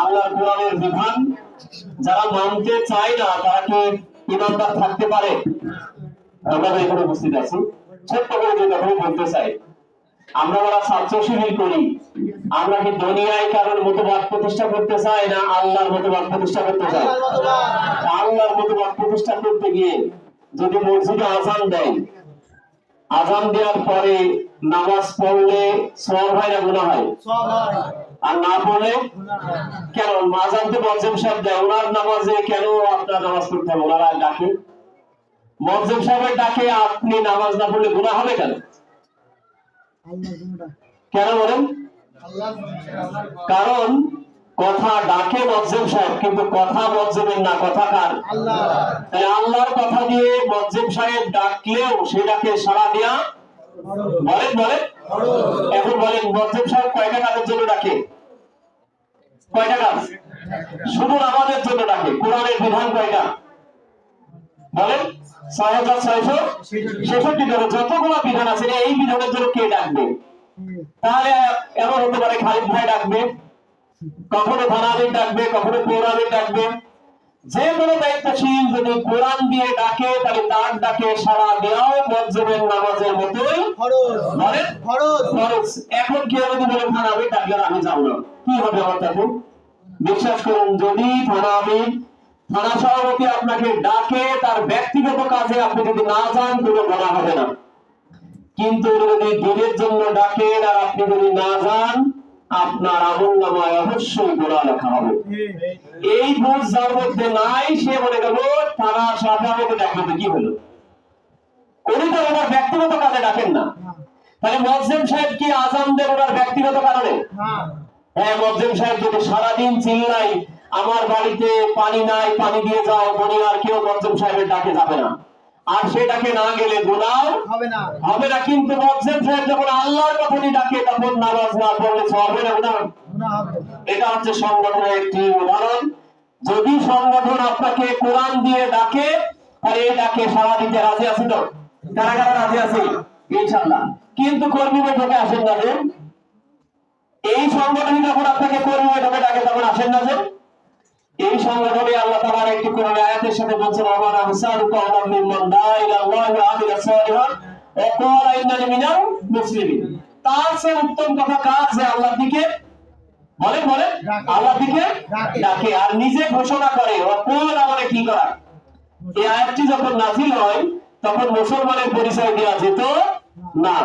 আল্লাহর কোরআনের বিধান যারা মানতে চায় না তারা কি ইমানদার থাকতে পারে আমরা এখানে উপস্থিত আছি ছোট্ট করে যে কথা বলতে চাই আমরা যারা ছাত্র শিবির করি আমরা কি দুনিয়ায় কারোর মতবাদ প্রতিষ্ঠা করতে চাই না আল্লাহর মতবাদ প্রতিষ্ঠা করতে চাই আল্লাহর মতবাদ প্রতিষ্ঠা করতে গিয়ে যদি মসজিদে আজান দেয় আজান দেওয়ার পরে নামাজ পড়লে সব হয়। না গুণা হয়। আর না পড়লে কেন? আজান তো মজ্জেম সাহেব দেয় ওনার নামাজে কেন আপনার নামাজ পড়তে হবে? ওনারা ডাকে। মজ্জেম সাহেবের ডাকে আপনি নামাজ না পড়লে গুণা হবে কেন? কেন বলেন। কারণ কথা ডাকে মজ্জেম সাহেব কিন্তু কথা মজ্জেমের না কথা কার? তাই আল্লাহর কথা দিয়ে মজ্জেম সাহেব ডাকলেও সেটাকে সাড়া দেয়া বলেন বলেন। এখন বলেন মজ্জেম সাহেব কয়টা কাজের জন্য ডাকে? কয়টা কাজ? শুধু আমাদের জন্য ডাকে। কোরআনের বিধান কয়টা? বলেন ছয় হাজার ছয়শো ছেষট্টি ধরে যতগুলো বিধান আছে এই বিধানের জন্য কে ডাকবে? তাহলে এমন হতে পারে খালিদ ভাই ডাকবে। কখনো থানাদের ডাকবে কখনো পৌরাদের ডাকবে। যে কোনো দায়িত্বশীল যদি কোরআন দিয়ে ডাকে তাহলে তার ডাকে সারা দেওয়াও মজ্জবের নামাজের মতোই। এখন কেউ যদি বলে আমি ডাকলে আমি যাব না। কি হবে আমার তখন বিশ্বাস করুন যদি আমি থানা সভাপতি আপনাকে ডাকে তার ব্যক্তিগত কাজে আপনি যদি না যান কোনো বলা হবে না। কিন্তু যদি দিনের জন্য ডাকেন আর আপনি যদি না যান আপনার আমল নামায় অবশ্যই গোড়া লেখা হবে। এই বুঝ যার মধ্যে নাই, সে মনে গেল তারা সভাপতি ডাকবে কি হলো? উনি তো ওনার ব্যক্তিগত কাজে ডাকেন না। তাহলে মজলিম সাহেব কি আজান দেন ওনার ব্যক্তিগত কারণে? হ্যাঁ মজলিম সাহেব যদি সারাদিন চিল্লাই আমার বাড়িতে পানি নাই, পানি দিয়ে যাও, মনে আর কেউ মজলিম সাহেবের ডাকে যাবে না। আর সে ডাকে না গেলে গুনাও হবে না। হবে না কিন্তু সাহেব যখন আল্লাহর কথা ডাকে তখন নামাজ না পড়লে হবে না গুনাহ। গুনাহ এটা হচ্ছে সংগঠনের একটি উদাহরণ। যদি সংগঠন আপনাকে কোরআন দিয়ে ডাকে তাহলে এই ডাকে সারা দিতে রাজি আছি তো? কারা কারা রাজি আছি? ইনশাল্লাহ কিন্তু কর্মী বৈঠকে আসেন না যে? এই সংগঠন যখন আপনাকে কর্মী বৈঠকে ডাকে তখন আসেন না যে? এই সংগঠনে আল্লাহ তাআলার একটি কোরআন আয়াতের সাথে বলছেন আমার আহসানু কাওলাম মিম্মান দা ইলা আল্লাহি ওয়া আমিলা সালিহান ওয়া ক্বালা ইন্নানি মিনাল মুসলিমিন। তার চেয়ে উত্তম কথা কার যে আল্লাহর দিকে? বলেন বলেন। ডাকে। আল্লাহর দিকে? ডাকে। আর নিজে ঘোষণা করে অপর আমারে কি করা? এই আয়াতটি যখন নাজিল হয় তখন মুসলমানের পরিচয় দেওয়া যেত না।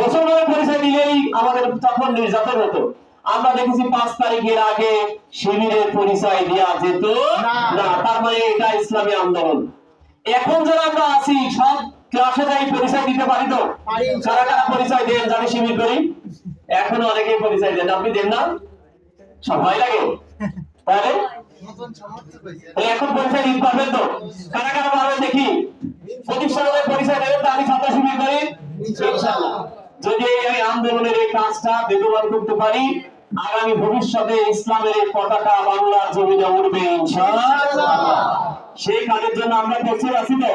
মুসলমানের পরিচয় দিলেই আমাদের তখন নির্যাতন হতো। আমরা দেখেছি পাঁচ তারিখের আগে শিবিরের পরিচয় দেওয়া যেত। না। তার মানে এটা ইসলামী আন্দোলন। এখন যারা আমরা আছি সব ক্লাসে যাই পরিচয় দিতে পারি তো? পারি। কারা কারা পরিচয় দেন জানি শিবির করি। এখনও অনেকেই পরিচয় দেন। আপনি দেন না? সবাই লাগে? তাহলে? এখন পরিচয় দিতে পারবেন তো? কারা কারা পারবেন দেখি? প্রতিষ্ঠানের পরিচয় দেবেন তো? আমি ছাত্র শিবির করি? যদি এই আন্দোলনের এই কাজটা বেগবান করতে পারি আগামী ভবিষ্যতে ইসলামের এই পতাকা বাংলার জমিনে উঠবে সেই কাজের জন্য আমরা প্রস্তুত আছি তো?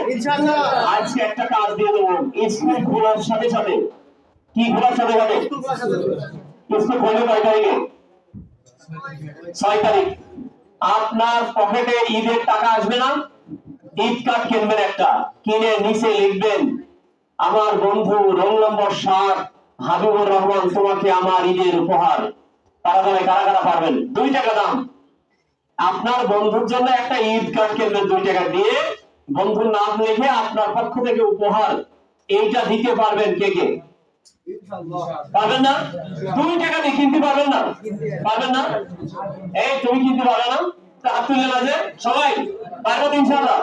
আজকে একটা কাজ দিয়ে দেবো। স্কুল খোলার সাথে সাথে। কি খোলার সাথে সাথে? স্কুল খোলে কয় তারিখে ছয় তারিখ। আপনার পকেটে ঈদের টাকা আসবে না? ঈদ কার্ড কিনবেন একটা। কিনে নিচে লিখবেন আমার বন্ধু রোল নম্বর সাত হাবিবুর রহমান তোমাকে আমার ঈদের উপহার। তারা জানে কারা কারা পারবেন? দুই টাকা দাম। আপনার বন্ধুর জন্য একটা ঈদ কার্ড কিনবেন দুই টাকা দিয়ে বন্ধুর নাম লিখে আপনার পক্ষ থেকে উপহার। এইটা দিতে পারবেন কে কে? পারবেন না? দুই টাকা দিয়ে কিনতে পারবেন না? পারবেন না? এই তুমি কিনতে পারবে না? হাত তুললে না যে সবাই পারব তো ইনশাআল্লাহ?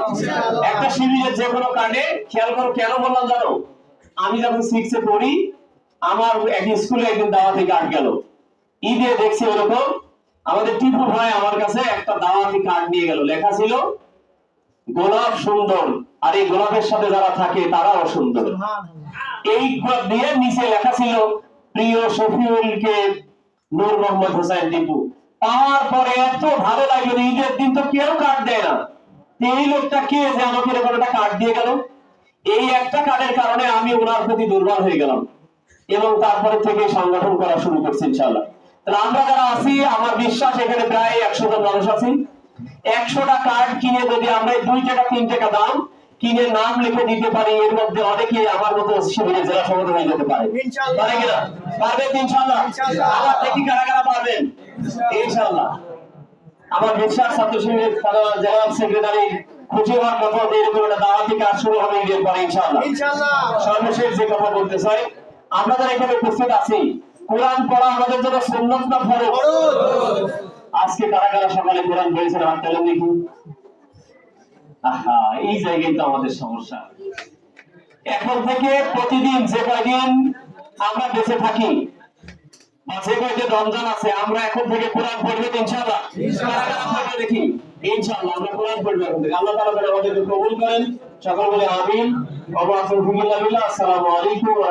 একটা শিবিরের যে কোনো কার্ডে খেয়াল করো কেন বললাম জানো? আমি যখন সিক্সে পড়ি আমার এক স্কুলে একদিন দাওয়াতি কার্ড গেল। ঈদে দেখছি ওরকম। আমাদের টিপু ভাই আমার কাছে একটা দাওয়াতি কার্ড নিয়ে গেল। লেখা ছিল গোলাপ সুন্দর। আর এই গোলাপের সাথে যারা থাকে তারাও সুন্দর। এই দিয়ে নিচে লেখা ছিল প্রিয় শফিউলকে নূর মোহাম্মদ হোসেন টিপু। পাওয়ার পরে এত ভালো লাগল ঈদের দিন তো কেউ কার্ড দেয় না। এই লোকটা কে যে আমাকে এরকম একটা কার্ড দিয়ে গেল? এই একটা কার্ডের কারণে আমি ওনার প্রতি দুর্বল হয়ে গেলাম। এবং তারপরে থেকে সংগঠন করা শুরু করছি ইনশাআল্লাহ। তাহলে আমরা যারা আছি আমার বিশ্বাস এখানে প্রায় একশো জন মানুষ আছি। একশোটা কার্ড কিনে যদি আমরা দুই টাকা তিন টাকা দাম কিনে নাম লিখে দিতে পারি এর মধ্যে অনেকে আমার মতো শিবিরে জেলা সভাপতি হয়ে যেতে পারে। পারে কিনা? পারবেন ইনশাআল্লাহ। আবার দেখি কারা কারা পারবেন। ইনশাআল্লাহ। আমার বিশ্বাস ছাত্র শিবিরের জেনারেল সেক্রেটারি খুশি হওয়ার কথা যে এরকম একটা দাওয়াতি কাজ শুরু হবে ঈদের পরে ইনশাআল্লাহ। সর্বশেষ যে কথা বলতে চাই আমরা যারা এখানে উপস্থিত আছি কোরআন পড়া আমাদের জন্য সুন্নত না ফরজ? আজকে কারা কারা সকালে কোরআন পড়েছেন হাত তালেন দেখি। আহা, এই জায়গায় তো আমাদের সমস্যা। এখন থেকে প্রতিদিন যে কয়দিন আমরা বেঁচে থাকি যে কয়দিন রমজান আছে, আমরা এখন থেকে কোরআন পড়বে ইনশাআল্লাহ। দেখি? ইনশাআল্লাহ, আমরা কোরআন পড়বে এখন থেকে। আল্লাহ তাআলা যেন আমাদেরকে কবুল করেন। সকল বলে আমিন। আসসালামু আলাইকুম ওয়া